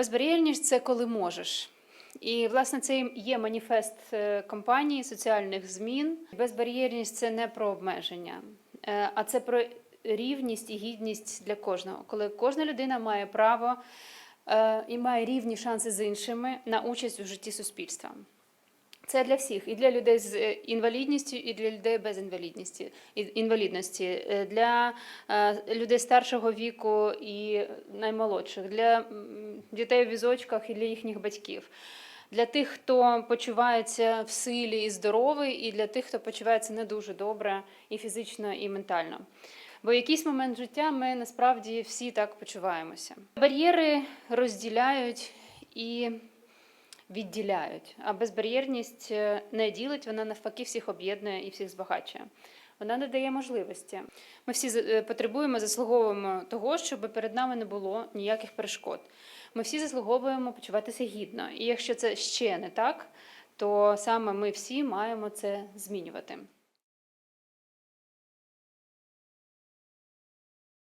Безбар'єрність це коли можеш. І, власне, це є маніфест е, компанії соціальних змін. Безбар'єрність це не про обмеження, е, а це про рівність і гідність для кожного. Коли кожна людина має право е, і має рівні шанси з іншими на участь у житті суспільства. Це для всіх, і для людей з інвалідністю, і для людей без інвалідності, інвалідності, для людей старшого віку і наймолодших, для дітей в візочках і для їхніх батьків, для тих, хто почувається в силі і здоровий, і для тих, хто почувається не дуже добре і фізично, і ментально. Бо якийсь момент життя ми насправді всі так почуваємося. Бар'єри розділяють і відділяють. А безбар'єрність е, не ділить, вона навпаки всіх об'єднує і всіх збагачує. Вона не дає можливості. Ми всі е, потребуємо, заслуговуємо того, щоб перед нами не було ніяких перешкод. Ми всі заслуговуємо почуватися гідно. І якщо це ще не так, то саме ми всі маємо це змінювати.